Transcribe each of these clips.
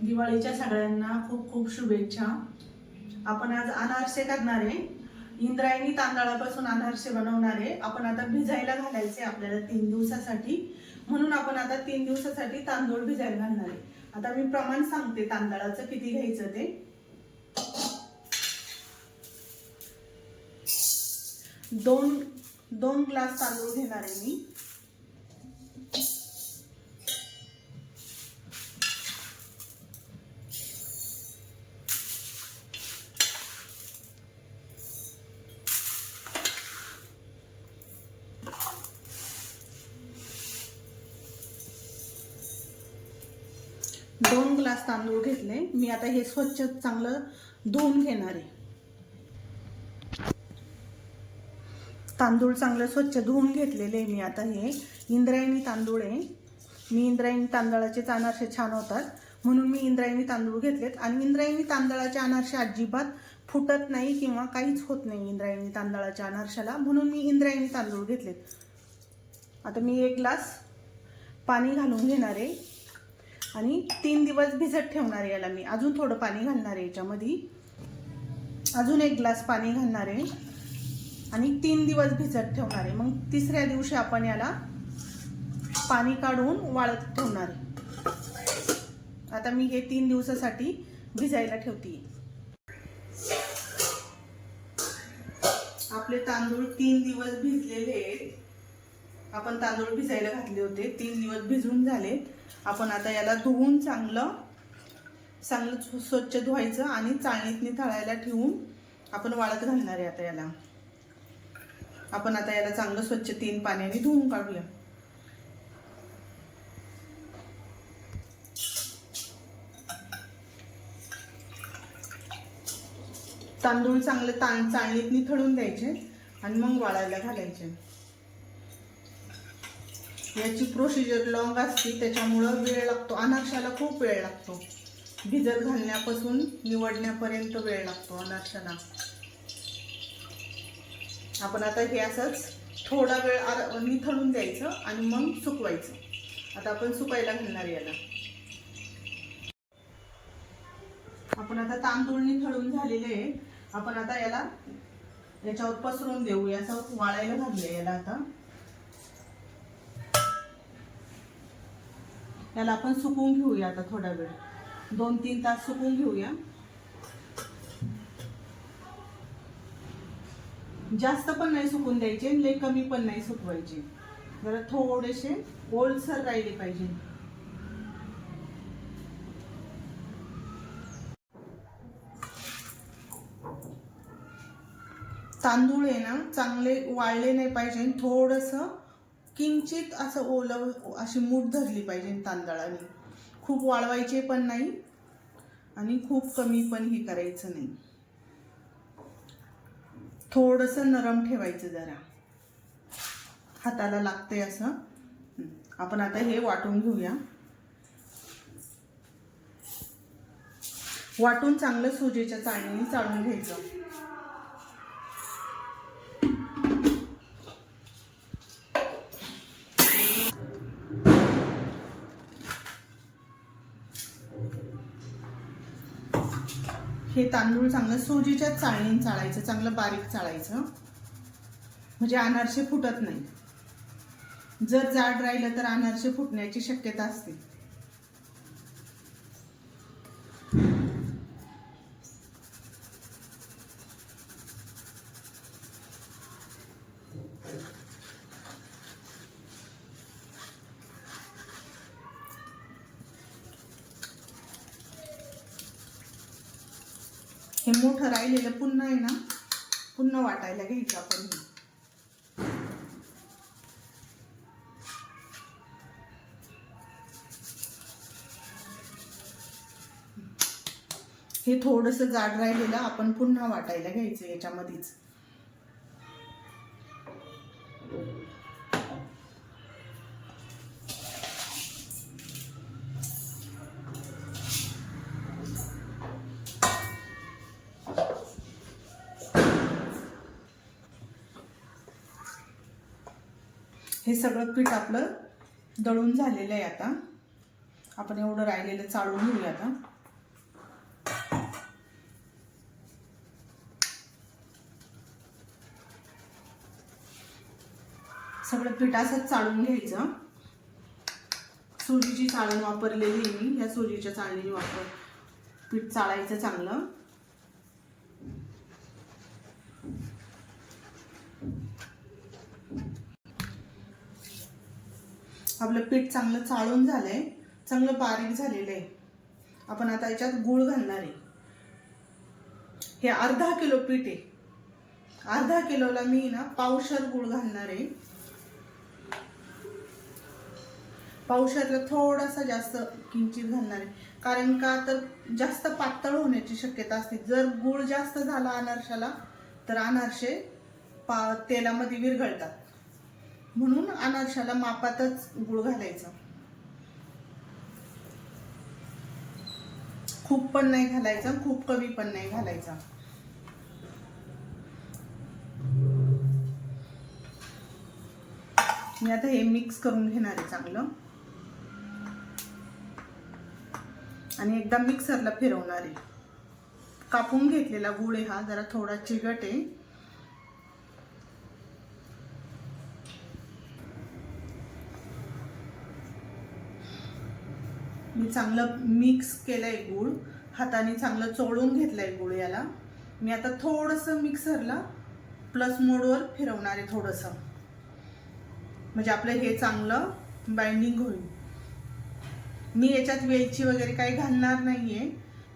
दिवाळीच्या सगळ्यांना खूप खूप शुभेच्छा. आपण आज अनारसे करणार आहे. इंद्रायणी तांदळापासून अनारसे बनवणार आहे. आपण आता भिजायला घालायचे आपल्याला तीन दिवसासाठी. म्हणून आपण आता तीन दिवसासाठी तांदूळ भिजायला घालणार आहे. आता मी प्रमाण सांगते तांदळाचं किती घ्यायचं ते. दोन दोन ग्लास तांदूळ घेणार आहे मी. दोन ग्लास तांदूळ घेतले. मी आता हे स्वच्छ चांगलं धुवून घेणार आहे. तांदूळ चांगलं स्वच्छ धुवून घेतलेले मी आता हे. इंद्रायणी तांदूळ आहे. मी इंद्रायणी तांदळाचे अनारसे छान होतात. म्हणून मी इंद्रायणी तांदूळ घेतलेत. आणि इंद्रायणी तांदळाचे अनारसे अजिबात फुटत नाही किंवा काहीच होत नाही इंद्रायणी तांदळाच्या अनारशाला. म्हणून मी इंद्रायणी तांदूळ घेतलेत. आता मी एक ग्लास पाणी घालून घेणार आहे. आणि तीन दिवस भिजत ठेवणार आहे याला मी. अजून थोडं पाणी घालणार आहे याच्यामध्ये. अजून एक ग्लास पाणी घालणार आहे. आणि तीन दिवस भिजत ठेवणार आहे. मग तिसऱ्या दिवशी आपण याला पाणी काढून वाळत ठेवणार आहे. आता मी हे तीन दिवसासाठी भिजायला ठेवते आपले तांदूळ तीन दिवस भिजलेले आहेत. आपण तांदूळ भिजायला घातले होते. तीन दिवस भिजून झाले आपण आता याला धुवून चांगलं चांगलं स्वच्छ धुवायचं आणि चाळणीतनी निथळायला ठेवून आपण वाळत घालणार आहे आता याला. आपण आता याला चांगलं स्वच्छ तीन पाण्याने धुवून काढूया. तांदूळ चांगलं ताण चाळणीतनी थळून द्यायचे आणि मग वाळायला घालायचे. याची प्रोसिजर लॉंग असते त्याच्यामुळं वेळ लागतो. अनारशाला खूप वेळ लागतो. भिजत घालण्यापासून निवडण्यापर्यंत वेळ लागतो अनारशाला. आपण आता हे असंच थोडा वेळ आर- निथळून द्यायचं आणि मग सुकवायचं. आता आपण सुकायला घालणार याला. आपण आता तांदूळ निथळून झालेले आहे आपण आता याला याच्यावर पसरून देऊ याचा वाळायला घालूया याला आता. त्याला आपण सुकवून घेऊया आता थोडा वेळ. दोन तीन तास सुकवून घेऊया. जास्त पण नाही सुकून द्यायचे लय कमी पण नाही सुकवायचे. जरा थोडेसे ओलसर राहिले पाहिजे. तांदूळ आहे ना चांगले वाळले नाही पाहिजे थोडंसं किंचित असं ओलं अशी मूठ धरली पाहिजे तांदळाने. खूप वाळवायचे पण नाही आणि खूप कमी पण हे करायचं नाही. थोडंसं नरम ठेवायचं जरा. हाताला लागते असं. आपण आता हे वाटून घेऊया. वाटून चांगलं सुजेच्या चाळणीने चाळून घ्यायचं. हे तांदूळ चांगलं सोजीच्या चाळणीने चाळायचं चांगलं बारीक चाळायचं. म्हणजे अनारसे फुटत नाही. जर जाड राहिलं तर अनारसे फुटण्याची शक्यता असते. हे मोठं राहिलेलं पुन्हा आहे ना पुन्हा वाटायला घ्यायचं आपण हे. थोडंसं जाड राहिलेलं आपण पुन्हा वाटायला घ्यायचं याच्यामध्येच हे सगळं पीठ आपलं दळून झालेलं आहे आता. आपण एवढं राहिलेलं चाळून घेऊया आता. सगळं पीठ असंच चाळून घ्यायचं. सुजीची चाळण वापरलेली आहे मी. या सुजीच्या चाळणीने वापर पीठ चाळायचं चांगलं. आपलं पीठ चांगलं चाळून झालंय चांगलं बारीक झालेलं आहे. आपण आता याच्यात गूळ घालणार आहे. हे अर्धा किलो पीठ आहे. अर्धा किलोला मी ना पावशर गूळ घालणार आहे. पावशरला थोडासा जास्त किंचित घालणार आहे. कारण का तर जास्त पातळ होण्याची शक्यता असते. जर गूळ जास्त झाला अनारशाला तर अनारसे पा तेलामध्ये विरघळतात. म्हणून अनारशाला मापातच गुळ घालायचं. खूप पण नाही घालायचा खूप कमी पण नाही घालायचा. मी आता हे मिक्स करून घेणार आहे चांगलं. आणि एकदा मिक्सरला फिरवणार आहे. कापून घेतलेला गुळ आहे हा जरा थोडा चिकट आहे. मी चांगलं मिक्स केलंय गूळ. हाताने चांगलं चोळून घेतलंय गूळ याला. मी आता थोडंसं मिक्सरला प्लस मोडवर फिरवणार आहे थोडंसं. म्हणजे आपलं हे चांगलं बाइंडिंग होईल. मी याच्यात वेलची वगैरे काही घालणार नाहीये.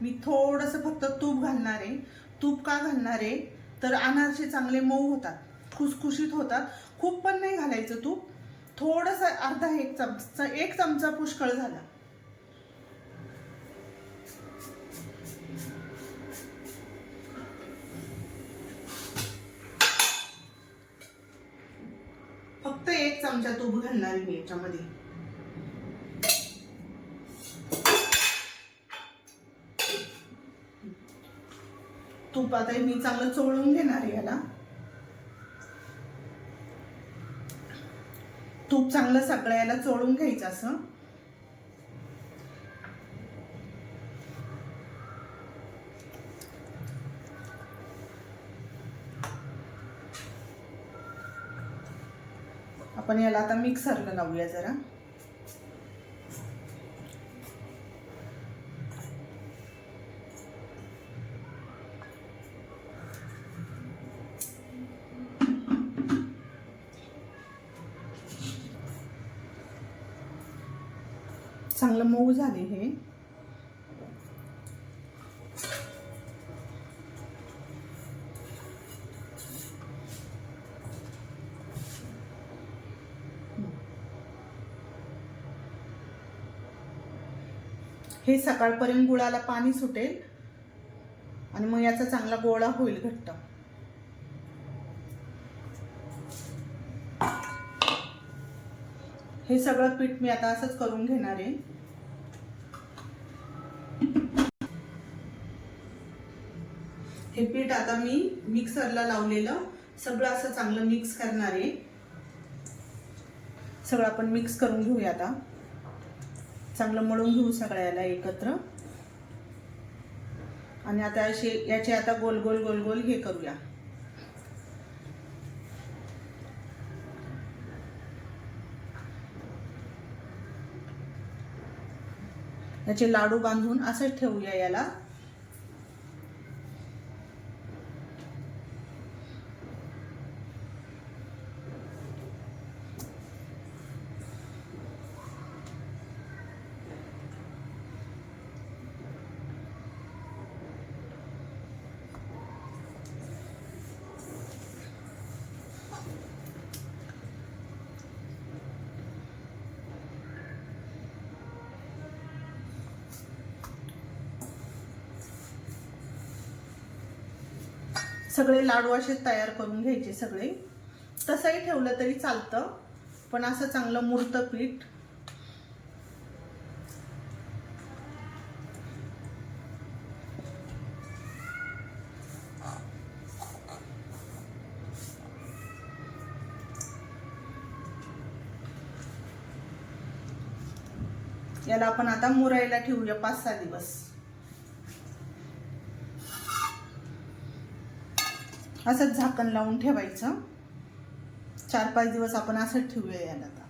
मी थोडंसं फक्त तूप घालणार आहे. तूप का घालणार आहे? तर अनारसे चांगले मऊ होतात खुसखुशीत होतात. खूप पण नाही घालायचं तूप. थोडंसं अर्धा एक चमचा एक चमचा पुष्कळ झाला फक्त एक चमचा तूप घालणार आहे मी याच्यामध्ये. तूप आता मी चांगलं चोळून घेणार आहे याला. तूप चांगलं सगळं याला चोळून घ्यायचं असं. आपण याला आता मिक्सरला लावूया जरा. चांगलं मऊ झाले हे. हे सकाळपर्यंत गुळाला पाणी सुटेल आणि मग याचा चांगला गोळा होईल घट्ट. हे सगळं पीठ मी आता असंच करून घेणार आहे. हे पीठ आता मी मिक्सरला लावलेलं. सगळं असं चांगलं मिक्स करणार आहे. सगळं आपण मिक्स करून घेऊया आता. चांगलं मळून घेऊ सगळ्याला एकत्र. आणि आता असे याचे आता गोल गोल गोल गोल हे करूया. याचे लाडू बांधून असंच ठेवूया याला. सगळे लाडू असे तयार करून घ्यायचे सगळे. तसंही ठेवलं तरी चालतं पण असं चांगलं मूर्त पीठ. याला आपण आता मुरायला ठेवूया पाच सहा दिवस. असंच झाकण लावून ठेवायचं. चार पाच दिवस आपण असंच ठेवूया याला आता.